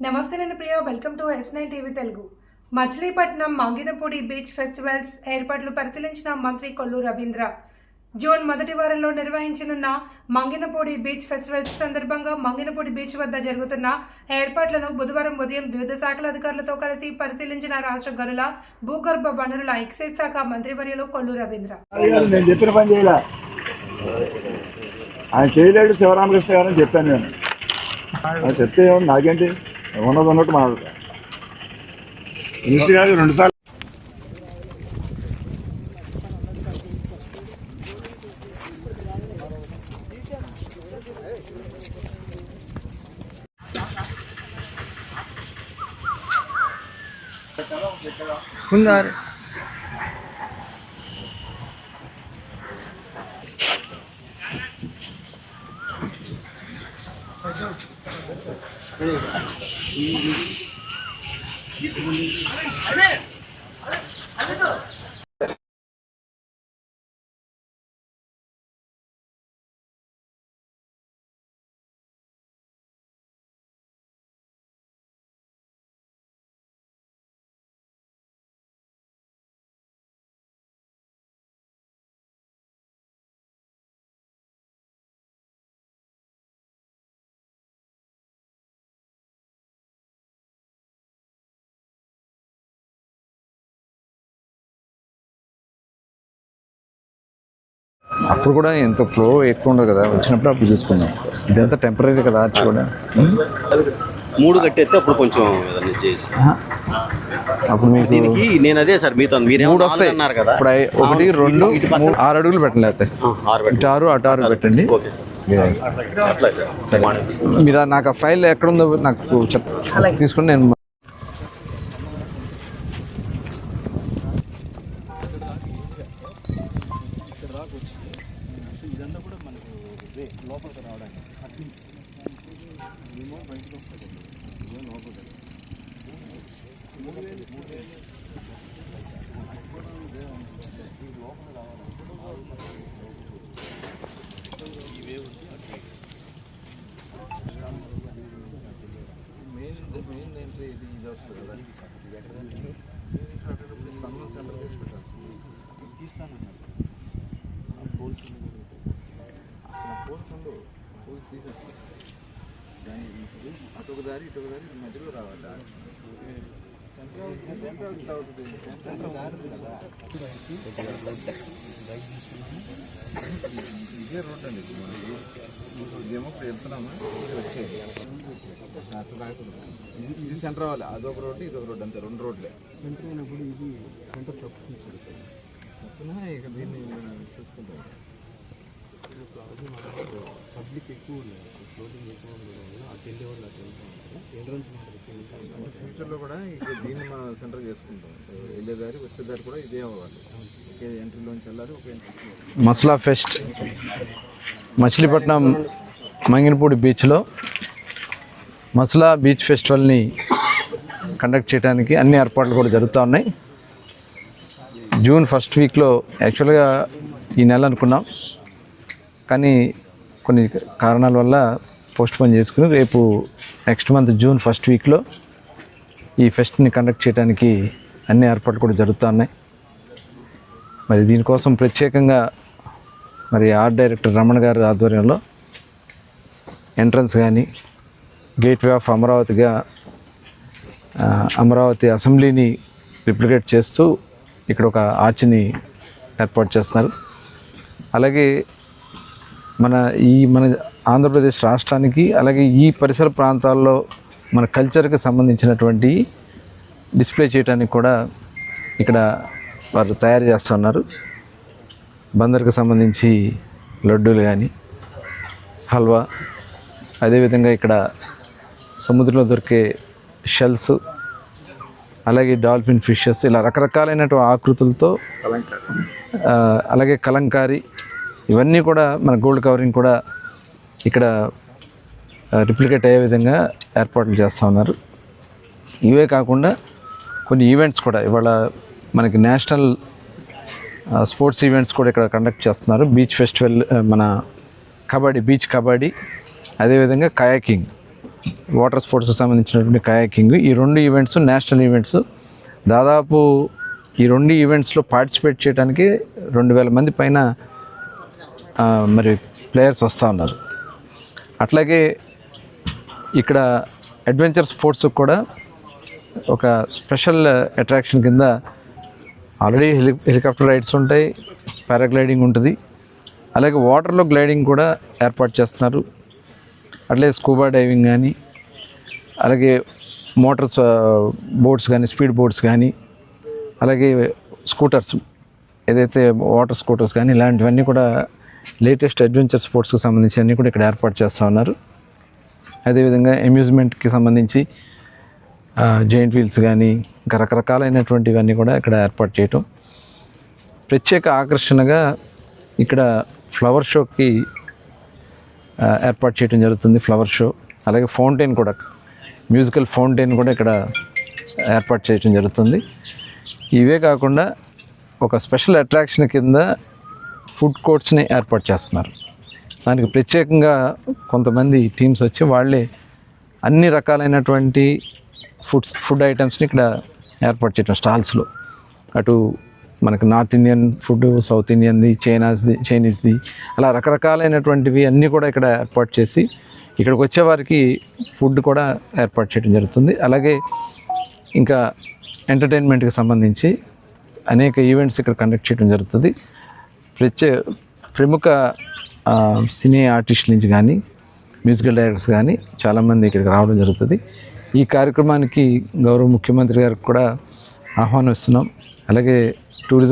నమస్తే నేను Priya welcome to S nine TV Telugu Machilipatnam Manginapudi beach festivals ఏర్పాట్లు పరిశీలించిన మంత్రి కొల్లు రవీంద్ర. జూన్ మొదటి వారంలో నిర్వహించనున్న మంగినపూడి బీచ్ ఫెస్టివల్స్ సందర్భంగా మంగినపూడి బీచ్ వద్ద జరుగుతున్న ఏర్పాట్లను బుధవారం ఉదయం వివిధ శాఖల అధికారులతో కలిసి పరిశీలించిన రాష్ట్ర గనుల భూగర్భ వనరుల ఎక్సైజ్ శాఖ మంత్రివర్యులు కొల్లు రవీంద్ర. నేను చెప్పిన పని చేయలే. ఆయన చేయలేడు శివరామకృష్ణ గారు అని చెప్పాను నేను. చెప్తే నాకేంటి? ఉన్నది ఉన్నట్టు మాట్లాడతా మినిస్టర్ గారు రెండు సార్లు Amen. అప్పుడు కూడా ఎంత ఫ్లో ఎక్కువ ఉండదు కదా. వచ్చినప్పుడు అప్పుడు చూసుకున్నాం ఇదంతా టెంపరీ కదా ఆర్చ్ కూడా మూడు కట్టేస్తే అప్పుడు కొంచెం అప్పుడు మీకు దీనికి నేను అదే సార్ మీతో మీరేమో మూడు వస్తాయి. అన్నారు కదా. ఇప్పుడు ఒకటి రెండు ఆరు అడుగులు పెట్టండి అయితే ఆ, ఆరు ఇటు ఆరు అటు ఆరు పెట్టండి. సార్. మీరు నాకు ఆ ఫైల్ ఎక్కడ ఉందో నాకు చెప్ తీసుకుని నేను ఇదంతా కూడా మనకు వే లోపలికి రావడానికి. అటు ఏమో బయటకు వస్తుంది. ఏమో లోపలికి మూడు వేలు మూడు వేలు లోపల రావాలంటే ఈ వేవ్ మెయిన్ మెయిన్ ఎంట్రీ ఇది ఇది వస్తుంది కదా స్తంభం సెంటర్ తీసుకుంటాను తీస్తానన్నారు పోల్చుకుంది అటొక దారి ఇటొక దారి మధ్యలో రావాలి. ఇదే రోడ్ అండి ఇదేమో ఇప్పుడు వెళ్తున్నామా ఇది వచ్చేది ఇది ఇది సెంటర్ అవ్వాలి అదొక రోడ్డు ఇదొక రోడ్డు అంతే రెండు రోడ్లే. వస్తున్నా ఇక దీన్ని నేను చూసుకుంటాను ఫ్యూచర్లో కూడా ఇక్కడ దీన్ని మనం సెంటర్ చేసుకుంటాం. వెళ్ళేదారి వచ్చేదారి కూడా ఇదే అవ్వాలి. ఒకే ఎంట్రీలోంచి వెళ్ళాలి ఒక మసలా ఫెస్ట్ మచిలీపట్నం మంగినపూడి బీచ్లో మసలా బీచ్ ఫెస్టివల్ని కండక్ట్ చేయడానికి అన్ని ఏర్పాట్లు కూడా జరుగుతూ ఉన్నాయి. జూన్ ఫస్ట్ వీక్లో యాక్చువల్గా ఈ నెల అనుకున్నాం. కానీ కొన్ని కారణాల వల్ల పోస్ట్పోన్ చేసుకుని రేపు నెక్స్ట్ మంత్ జూన్ ఫస్ట్ వీక్లో ఈ ఫెస్ట్ని కండక్ట్ చేయడానికి అన్ని ఏర్పాట్లు కూడా జరుగుతూ ఉన్నాయి. మరి దీనికోసం ప్రత్యేకంగా మరి ఆర్ట్ డైరెక్టర్ రమణ గారి ఆధ్వర్యంలో ఎంట్రన్స్ కానీ గేట్వే ఆఫ్ అమరావతిగా అమరావతి అసెంబ్లీని రిప్లికేట్ చేస్తూ ఇక్కడ ఒక ఆర్చ్ని ఏర్పాటు చేస్తున్నారు. అలాగే మన ఈ మన ఆంధ్రప్రదేశ్ రాష్ట్రానికి అలాగే ఈ పరిసర ప్రాంతాల్లో మన కల్చర్కి సంబంధించినటువంటి డిస్ప్లే చేయడానికి కూడా ఇక్కడ వారు తయారు చేస్తున్నారు బందర్కి సంబంధించి లడ్డూలు కానీ హల్వా అదేవిధంగా ఇక్కడ సముద్రంలో దొరికే షెల్స్ అలాగే డాల్ఫిన్ ఫిషెస్ ఇలా రకరకాలైనటువంటి ఆకృతులతో అలాగే కలంకారీ ఇవన్నీ కూడా మన గోల్డ్ కవరింగ్ కూడా ఇక్కడ రిప్లికేట్ అయ్యే విధంగా ఏర్పాట్లు చేస్తూ ఉన్నారు. ఇవే కాకుండా కొన్ని ఈవెంట్స్ కూడా ఇవాళ మనకి నేషనల్ స్పోర్ట్స్ ఈవెంట్స్ కూడా ఇక్కడ కండక్ట్ చేస్తున్నారు. బీచ్ ఫెస్టివల్ మన కబడ్డీ బీచ్ కబడ్డీ అదేవిధంగా కయాకింగ్ వాటర్ స్పోర్ట్స్కి సంబంధించినటువంటి కయాకింగ్. ఈ రెండు ఈవెంట్స్ నేషనల్ ఈవెంట్స్ దాదాపు ఈ రెండు ఈవెంట్స్లో పార్టిసిపేట్ చేయడానికి రెండు వేల మంది పైన మరి ప్లేయర్స్ వస్తూ ఉన్నారు. అట్లాగే ఇక్కడ అడ్వెంచర్ స్పోర్ట్స్ కూడా ఒక స్పెషల్ అట్రాక్షన్ కింద ఆల్రెడీ హెలి హెలికాప్టర్ రైడ్స్ ఉంటాయి పారాగ్లైడింగ్ ఉంటుంది. అలాగే వాటర్లో గ్లైడింగ్ కూడా ఏర్పాటు చేస్తున్నారు. అట్లాగే స్కూబా డైవింగ్ కానీ అలాగే మోటార్స్ బోట్స్ కానీ స్పీడ్ బోట్స్ కానీ అలాగే స్కూటర్స్ ఏదైతే వాటర్ స్కూటర్స్ కానీ ఇలాంటివన్నీ కూడా లేటెస్ట్ అడ్వెంచర్ స్పోర్ట్స్కి సంబంధించి అన్నీ కూడా ఇక్కడ ఏర్పాటు చేస్తూ ఉన్నారు. అదేవిధంగా అమ్యూజ్మెంట్కి సంబంధించి జైంట్ వీల్స్ కానీ ఇంకా రకరకాలైనటువంటివన్నీ కూడా ఇక్కడ ఏర్పాటు చేయటం. ప్రత్యేక ఆకర్షణగా ఇక్కడ ఫ్లవర్ షోకి ఏర్పాటు చేయడం జరుగుతుంది ఫ్లవర్ షో. అలాగే ఫౌంటైన్ కూడా మ్యూజికల్ ఫౌంటైన్ కూడా ఇక్కడ ఏర్పాటు చేయడం జరుగుతుంది. ఇవే కాకుండా ఒక స్పెషల్ అట్రాక్షన్ కింద ఫుడ్ కోర్ట్స్ని ఏర్పాటు చేస్తున్నారు. దానికి ప్రత్యేకంగా కొంతమంది టీమ్స్ వచ్చి వాళ్ళే అన్ని రకాలైనటువంటి ఫుడ్స్ ఫుడ్ ఐటమ్స్ని ఇక్కడ ఏర్పాటు చేయడం స్టాల్స్లో. అటు మనకు నార్త్ ఇండియన్ ఫుడ్ సౌత్ ఇండియన్ది చైనాస్ది చైనీస్ది అలా రకరకాలైనటువంటివి అన్నీ కూడా ఇక్కడ ఏర్పాటు చేసి ఇక్కడికి వచ్చే వారికి ఫుడ్ కూడా ఏర్పాటు చేయడం జరుగుతుంది. అలాగే ఇంకా ఎంటర్టైన్మెంట్కి సంబంధించి అనేక ఈవెంట్స్ ఇక్కడ కండక్ట్ చేయడం జరుగుతుంది. ప్రత్యే ప్రముఖ సినీ ఆర్టిస్టుల నుంచి కానీ మ్యూజికల్ డైరెక్టర్స్ కానీ చాలామంది ఇక్కడికి రావడం జరుగుతుంది. ఈ కార్యక్రమానికి గౌరవ ముఖ్యమంత్రి గారికి కూడా ఆహ్వానిస్తున్నాం అలాగే